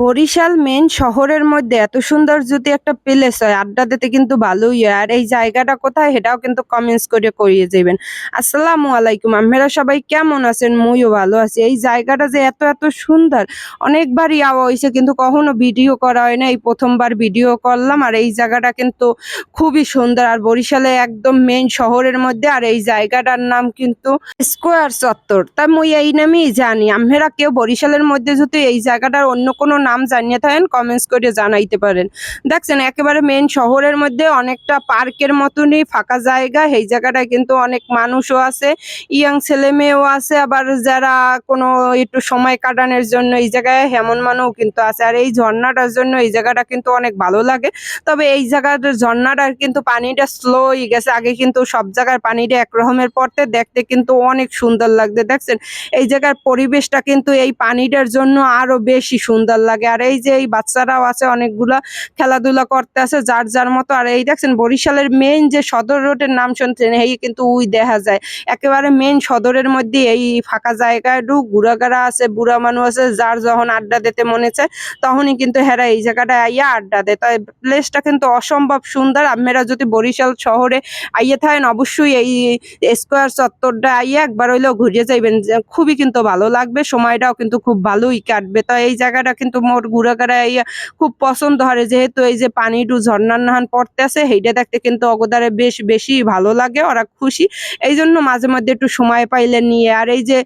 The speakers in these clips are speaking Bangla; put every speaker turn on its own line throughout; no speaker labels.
বরিশাল মেন শহরের মধ্যে এত সুন্দর যদি একটা প্লেস হয়, আড্ডা দিতে কিন্তু ভালোই হয়। আর এই জায়গাটা কোথায় সেটাও কিন্তু কমেন্টস করে করিয়ে যাবেন আসসালামু আলাইকুম, আপনারা সবাই কেমন আছেন? মুইও ভালো আছি। এই জায়গাটা যে এত এত সুন্দর, অনেকবারই আওয়া হয়েছে, কিন্তু কখনো ভিডিও করা হয় না এই প্রথমবার ভিডিও করলাম আর এই জায়গাটা কিন্তু খুবই সুন্দর। আর বরিশালে একদম মেন শহরের মধ্যে আর এই জায়গাটার নাম কিন্তু স্কোয়ার চত্বর। তাই মুই এই নামেই জানি। আপনারা কেউ বরিশালের মধ্যে যদি এই জায়গাটার অন্য কোনো নাম জানিয়ে থাকেন কমেন্টস করে জানাইতে পারেন। দেখছেন, একেবারে মেন শহরের মধ্যে অনেকটা পার্কের মতনই ফাঁকা জায়গা। এই জায়গাটায় কিন্তু অনেক মানুষও আছে ইয়াং ছেলে মেয়েও আছে, আবার যারা কোনো একটু সময় কাটানোর জন্য এই জায়গায় হেমন মানও কিন্তু আছে। আর এই ঝর্ণাটার জন্য এই জায়গাটা কিন্তু অনেক ভালো লাগে। তবে এই জায়গার ঝর্ণাটার কিন্তু পানিটা স্লো হয়ে গেছে। আগে কিন্তু সব জায়গার পানিটা একরকমের পড়তে, দেখতে কিন্তু অনেক সুন্দর লাগছে দেখছেন, এই জায়গার পরিবেশটা কিন্তু এই পানিটার জন্য আরও বেশি সুন্দর লাগে আর এই যে এই বাচ্চারাও আছে, অনেকগুলা খেলাধুলা করতে আছে, যার যার মতো। আর এই দেখছেন, বরিশালের মেইন যে সদর রোডের নাম শুনছেন, এই কিন্তু উই দেখা যায়। একেবারে মেইন সদরের মধ্যে এই ফাঁকা জায়গায় একটু ঘুরাঘাড়া আছে, বুড়া মানুষ আছে, যার যখন আড্ডা দিতে মনে চায় তখনই কিন্তু হেরা এই জায়গাটায় আইয়া আড্ডা দেয়। তাই প্লেসটা কিন্তু অসম্ভব সুন্দর। আপনারা যদি বরিশাল শহরে আইয়ে থাকেন, অবশ্যই এই স্কোয়ার চত্বরটা আইয়া একবার হইলেও ঘুরে যাইবেন। খুবই কিন্তু ভালো লাগবে, সময়টাও কিন্তু খুব ভালোই কাটবে। তো এই জায়গাটা কিন্তু মোর ঘুরাঘাড়া আইয়া খুব পছন্দ হয় যেহেতু এই যে পানি একটু ঝর্ণার নাহান পড়তে আছে সেইটা দেখতে কিন্তু অগদারে বেশ বেশি ভালো লাগে, ওরা খুশি। এই জন্য মাঝে মধ্যে একটু সময় পাইলে নিয়ে। আর এই যে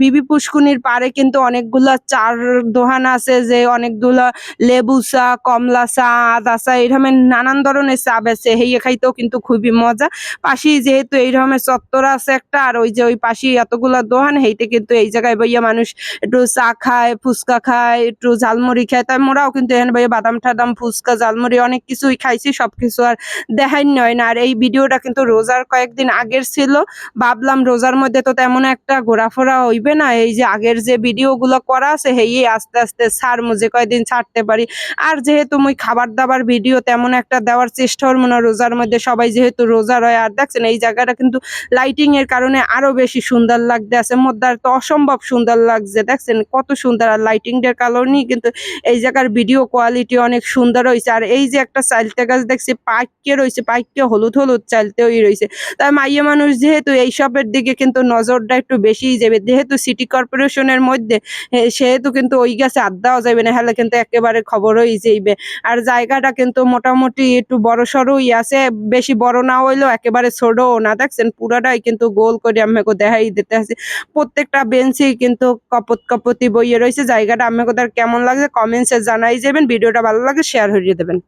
বিবি পুষ্কুনির পারে কিন্তু অনেকগুলা চার দোহান আছে যে অনেকগুলা লেবু চা, কমলা চা, আদা চা এরকম নানান ধরনের চা বেছে হেয়ে খাইতেও কিন্তু খুবই মজা। পাশেই যেহেতু এই রকমের চত্বর আছে একটা, আর ওই যে ওই পাশেই এতগুলা দোহান, হেইতে কিন্তু এই জায়গায় বইয়া মানুষ একটু চা খায়, ফুচকা খায়, একটু ঝালমুড়ি খায়, তাই মোরাও কিন্তু এখানে বইয়া বাদাম টাদাম ফুচকা, ঝালমুড়ি অনেক কিছুই খাইছি, সবকিছু আর দেখাই নয় না। আর এই ভিডিওটা কিন্তু রোজার কয়েকদিন আগের ছিল, ভাবলাম রোজার মধ্যে তো তেমন একটা ঘোরাফোরা হইবে না, এই যে আগের যে ভিডিও গুলো করা আছে, হেই আস্তে আস্তে ছাড় মুজে কয়দিন ছাড়তে পারি। আর যেহেতু মুই খাবার দাবার ভিডিও তেমন একটা দেওয়ার চেষ্টা করব না, রোজার মধ্যে সবাই যেহেতু রোজা রয়, আর দেখছেন এই জায়গাটা কিন্তু লাইটিং এর কারণে আরও বেশি সুন্দর লাগতে আছে মধ্যে তো অসম্ভব সুন্দর লাগছে, দেখছেন কত সুন্দর, আর লাইটিং এর কারণেই কিন্তু এই জায়গার ভিডিও কোয়ালিটি অনেক সুন্দর হয়েছে আর এই যে একটা চালতে গাছ দেখছি পাইকে রয়েছে পাইকে হলুদ হলুদ চালতেই রয়েছে তাই মাইয়া মানুষ যেহেতু এইসবের দিকে কিন্তু নজরটা একটু বেশিই যাবে, যেহেতু সিটি কর্পোরেশনের মধ্যে সেহেতু কিন্তু ওই গাছে আড্ডাও যাবে না হলে কিন্তু একেবারে খবর হয়ে যাইবে। আর জায়গাটা কিন্তু মোটামুটি একটু বড় সড়ই আছে, বেশি বড় না হইলেও একেবারে ছোটও না। দেখছেন পুরাটাই কিন্তু গোল করে আমাকে দেখাই দিতে আছে প্রত্যেকটা বেঞ্চেই কিন্তু কপত কপতি বইয়ে রয়েছে জায়গাটা আমাকে তার কেমন লাগছে কমেন্টসে জানাই যাবেন ভিডিওটা ভালো লাগে শেয়ার হয়ে দেবেন